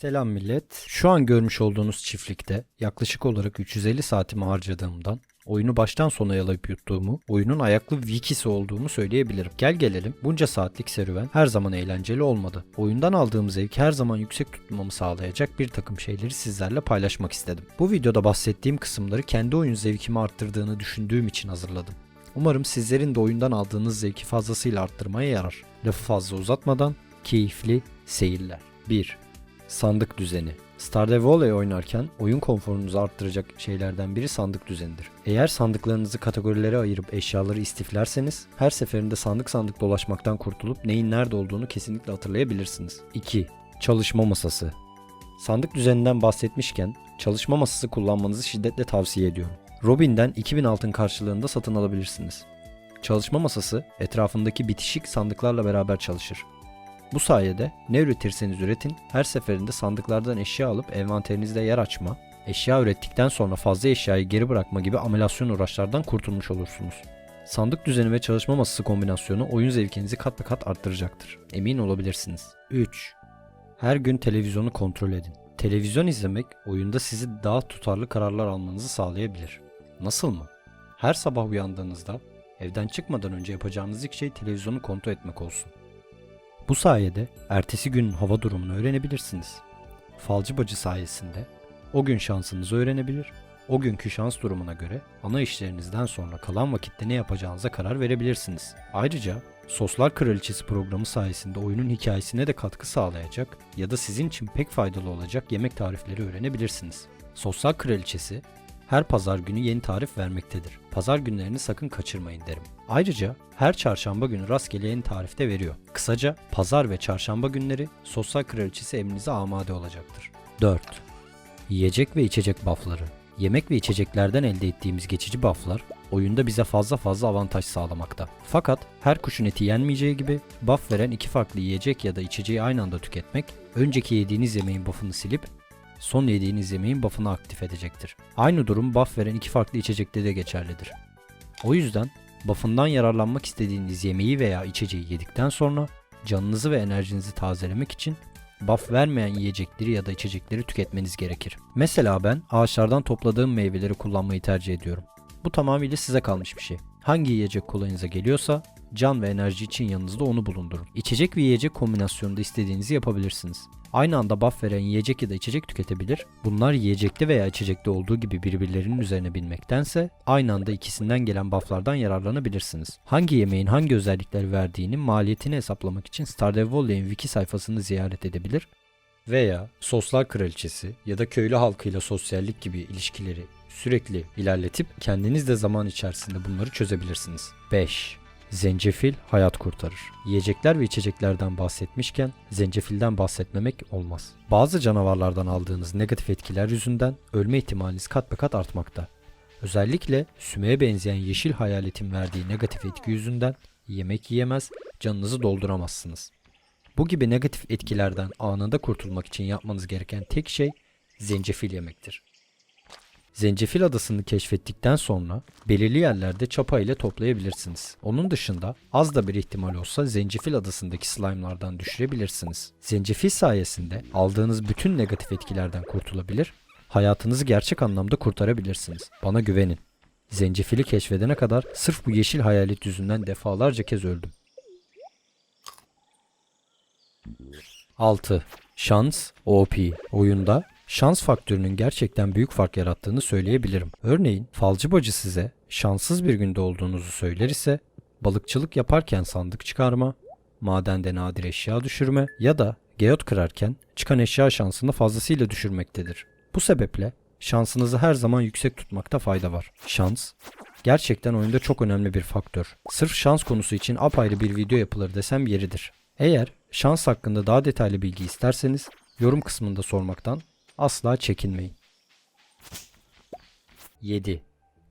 Selam millet. Şu an görmüş olduğunuz çiftlikte yaklaşık olarak 350 saatimi harcadığımdan oyunu baştan sona yalayıp yuttuğumu, oyunun ayaklı wikisi olduğumu söyleyebilirim. Gel gelelim bunca saatlik serüven her zaman eğlenceli olmadı. Oyundan aldığım zevki her zaman yüksek tutmamı sağlayacak bir takım şeyleri sizlerle paylaşmak istedim. Bu videoda bahsettiğim kısımları kendi oyun zevkimi arttırdığını düşündüğüm için hazırladım. Umarım sizlerin de oyundan aldığınız zevki fazlasıyla arttırmaya yarar. Lafı fazla uzatmadan keyifli seyirler. 1. Sandık düzeni. Stardew Valley oynarken oyun konforunuzu arttıracak şeylerden biri sandık düzenidir. Eğer sandıklarınızı kategorilere ayırıp eşyaları istiflerseniz her seferinde sandık sandık dolaşmaktan kurtulup neyin nerede olduğunu kesinlikle hatırlayabilirsiniz. 2. Çalışma masası. Sandık düzeninden bahsetmişken çalışma masası kullanmanızı şiddetle tavsiye ediyorum. Robin'den 2000 altın karşılığında satın alabilirsiniz. Çalışma masası etrafındaki bitişik sandıklarla beraber çalışır. Bu sayede ne üretirseniz üretin her seferinde sandıklardan eşya alıp envanterinizde yer açma, eşya ürettikten sonra fazla eşyayı geri bırakma gibi amülasyon uğraşlardan kurtulmuş olursunuz. Sandık düzeni ve çalışma masası kombinasyonu oyun zevkinizi kat be kat arttıracaktır. Emin olabilirsiniz. 3. Her gün televizyonu kontrol edin. Televizyon izlemek oyunda sizi daha tutarlı kararlar almanızı sağlayabilir. Nasıl mı? Her sabah uyandığınızda evden çıkmadan önce yapacağınız ilk şey televizyonu kontrol etmek olsun. Bu sayede ertesi günün hava durumunu öğrenebilirsiniz. Falcı bacı sayesinde o gün şansınızı öğrenebilir, o günkü şans durumuna göre ana işlerinizden sonra kalan vakitte ne yapacağınıza karar verebilirsiniz. Ayrıca Soslar Kraliçesi programı sayesinde oyunun hikayesine de katkı sağlayacak ya da sizin için pek faydalı olacak yemek tarifleri öğrenebilirsiniz. Soslar Kraliçesi her pazar günü yeni tarif vermektedir. Pazar günlerini sakın kaçırmayın derim. Ayrıca her çarşamba günü rastgele yeni tarifte veriyor. Kısaca pazar ve çarşamba günleri Sosyal Kraliçesi emrinize amade olacaktır. 4. Yiyecek ve içecek buffları. Yemek ve içeceklerden elde ettiğimiz geçici bufflar oyunda bize fazla fazla avantaj sağlamakta. Fakat her kuşun eti yenmeyeceği gibi buff veren iki farklı yiyecek ya da içeceği aynı anda tüketmek önceki yediğiniz yemeğin buffını silip son yediğiniz yemeğin buffını aktif edecektir. Aynı durum buff veren iki farklı içecekte de geçerlidir. O yüzden buffından yararlanmak istediğiniz yemeği veya içeceği yedikten sonra canınızı ve enerjinizi tazelemek için buff vermeyen yiyecekleri ya da içecekleri tüketmeniz gerekir. Mesela ben ağaçlardan topladığım meyveleri kullanmayı tercih ediyorum. Bu tamamıyla size kalmış bir şey. Hangi yiyecek kolayınıza geliyorsa can ve enerji için yanınızda onu bulundurun. İçecek ve yiyecek kombinasyonunda istediğinizi yapabilirsiniz. Aynı anda buff veren yiyecek ya da içecek tüketebilir. Bunlar yiyecekte veya içecekte olduğu gibi birbirlerinin üzerine binmektense aynı anda ikisinden gelen bufflardan yararlanabilirsiniz. Hangi yemeğin hangi özellikler verdiğinin maliyetini hesaplamak için Stardew Valley'in wiki sayfasını ziyaret edebilir veya Soslar Kraliçesi ya da köylü halkıyla sosyallik gibi ilişkileri sürekli ilerletip kendiniz de zaman içerisinde bunları çözebilirsiniz. 5. Zencefil hayat kurtarır. Yiyecekler ve içeceklerden bahsetmişken zencefilden bahsetmemek olmaz. Bazı canavarlardan aldığınız negatif etkiler yüzünden ölme ihtimaliniz kat be kat artmakta. Özellikle sümeye benzeyen yeşil hayaletin verdiği negatif etki yüzünden yemek yiyemez, canınızı dolduramazsınız. Bu gibi negatif etkilerden anında kurtulmak için yapmanız gereken tek şey zencefil yemektir. Zencefil adasını keşfettikten sonra belirli yerlerde çapa ile toplayabilirsiniz. Onun dışında az da bir ihtimal olsa zencefil adasındaki slime'lardan düşürebilirsiniz. Zencefil sayesinde aldığınız bütün negatif etkilerden kurtulabilir, hayatınızı gerçek anlamda kurtarabilirsiniz. Bana güvenin. Zencefili keşfedene kadar sırf bu yeşil hayalet yüzünden defalarca kez öldüm. 6. Şans OP oyunda şans faktörünün gerçekten büyük fark yarattığını söyleyebilirim. Örneğin falcı bacı size şanssız bir günde olduğunuzu söyler ise balıkçılık yaparken sandık çıkarma, madende nadir eşya düşürme ya da geot kırarken çıkan eşya şansını fazlasıyla düşürmektedir. Bu sebeple şansınızı her zaman yüksek tutmakta fayda var. Şans gerçekten oyunda çok önemli bir faktör. Sırf şans konusu için apayrı bir video yapılır desem yeridir. Eğer şans hakkında daha detaylı bilgi isterseniz yorum kısmında sormaktan asla çekinmeyin. 7.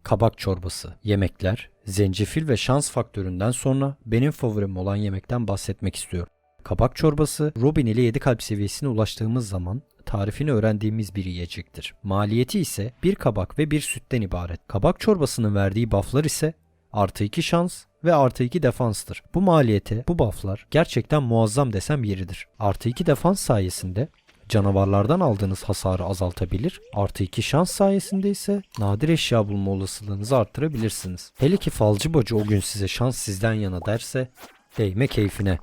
Kabak çorbası. Yemekler, zencefil ve şans faktöründen sonra benim favorim olan yemekten bahsetmek istiyorum. Kabak çorbası, Robin ile 7 kalp seviyesine ulaştığımız zaman tarifini öğrendiğimiz bir yiyecektir. Maliyeti ise bir kabak ve bir sütten ibaret. Kabak çorbasının verdiği bufflar ise artı 2 şans ve artı 2 defanstır. Bu maliyete bu bufflar gerçekten muazzam desem yeridir. Artı 2 defans sayesinde canavarlardan aldığınız hasarı azaltabilir, artı 2 şans sayesinde ise nadir eşya bulma olasılığınızı arttırabilirsiniz. Hele ki falcı bacı o gün size şans sizden yana derse değme keyfine.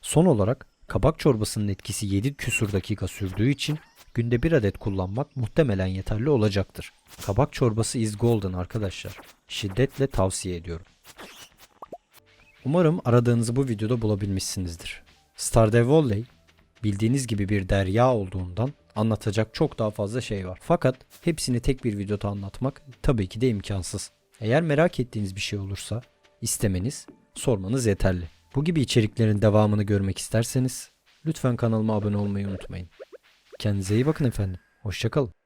Son olarak kabak çorbasının etkisi 7 küsur dakika sürdüğü için günde bir adet kullanmak muhtemelen yeterli olacaktır. Kabak çorbası is golden arkadaşlar. Şiddetle tavsiye ediyorum. Umarım aradığınızı bu videoda bulabilmişsinizdir. Stardew Valley bildiğiniz gibi bir derya olduğundan anlatacak çok daha fazla şey var. Fakat hepsini tek bir videoda anlatmak tabii ki de imkansız. Eğer merak ettiğiniz bir şey olursa istemeniz, sormanız yeterli. Bu gibi içeriklerin devamını görmek isterseniz lütfen kanalıma abone olmayı unutmayın. Kendinize iyi bakın efendim. Hoşçakalın.